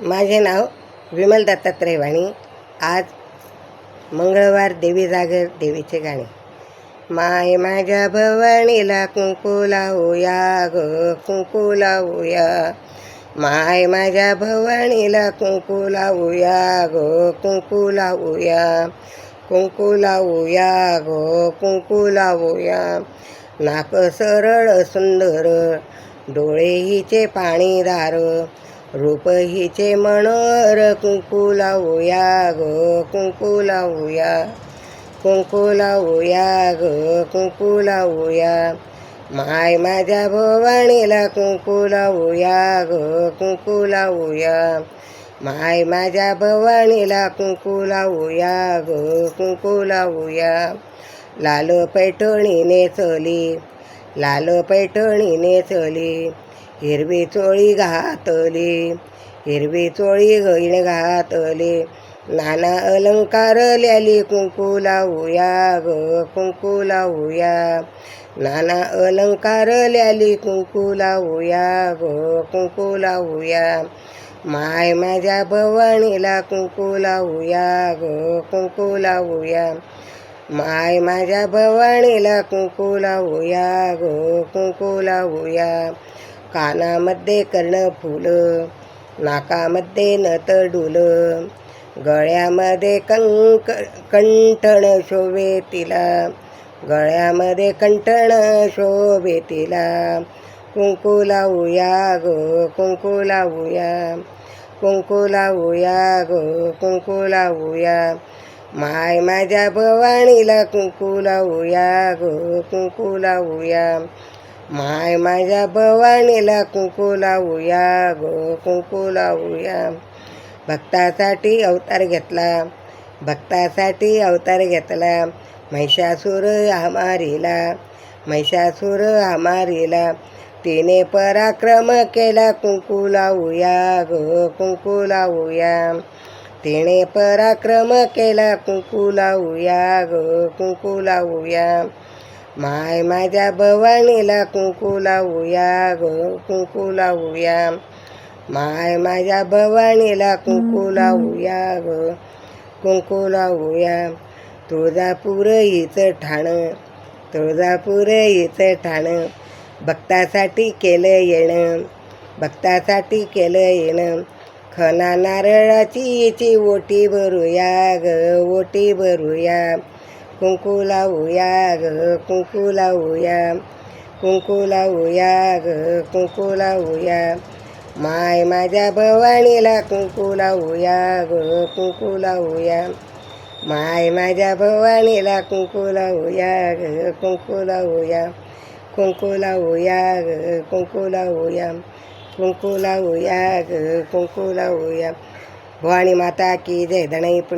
माझे नाव विमल दत्तात्रय वाणी. आज मंगळवार देवी जागर देवीचे गाणे. माय माझ्या भवानीला कुंकू लावूया ग कुंकू लावूया. माय माझ्या भवानीला कुंकू लावूया ग कुंकू लावूया. कुंकू लावूया ग कुंकू लावूया. नाक सरळ सुंदर डोळे हिचे पाणीदार. हिचे मनोहर कुंकू लावूया ग कुंकू लावूया. कुंकू लावूया ग कुंकू लावूया. माय माझ्या भवानीला कुंकू लावूया ग कुंकू लावूया. माय माझ्या भवानीला कुंकू लावूया ग कुंकू लावूया. लाल पैठणी नेसली लाल पैठणी नेसली हिरवी चोळी घातली. हिरवी चोळी गैण घातली. नाना अलंकार ल्याली कुंकू लावूया ग कुंकू लावूया. नाना अलंकार ल्याली कुंकू लावूया ग कुंकू लावूया. माय माझ्या भवानीला कुंकू लावूया ग कुंकू लावूया. माय माझ्या भवानीला कुंकू लावूया ग कुंकू लावूया. कानामध्ये कर्णफूल नाकामध्ये नतडूल गळ्यामध्ये कंक कंठण शोभे तिला गळ्यामध्ये कंठण शोभे तिला. कुंकू लावूया गो कुंकू लावूया कुंकू लावूया गो कुंकू लावूया. माय माझ्या भवानीला कुंकू लावूया गो कुंकू लावूया. माय माझ्या भवानीला कुंकू लावूया गो कुंकू लावूया. भक्तासाठी अवतार घेतला भक्तासाठी अवतार घेतला. महिषासूर हमारीला महिषासूर हमारीला. तिने पराक्रम केला कुंकू लावूया ग कुंकू लावूया. तिने पराक्रम केला कुंकू लावूया ग कुंकू लावूया. माय माझ्या भवानीला कुंकू लावूया ग कुंकू लावूया. माय माझ्या भवानीला कुंकू लावूया ग कुंकू लावूया. तुळजापूर हिचं ठाणं तुळजापूर हिचं ठाणं. भक्तासाठी केलं येणं भक्तासाठी केलं येणं. खना नारळाची हिची ओटी भरूया ग ओटी भरूया. कुंकू लावूया ग कुंकू लावूया कुंकू लावूया ग कुंकू लावूया माय माझ्या भवानीला कुंकू लावूया ग कुंकू लावूया माय माझ्या भवानीला कुंकू लावूया ग कुंकू लावूया कुंकू लावूया ग कुंकू लावूया कुंकू लावूया ग कुंकू लावूया भवानी माता की जय धणई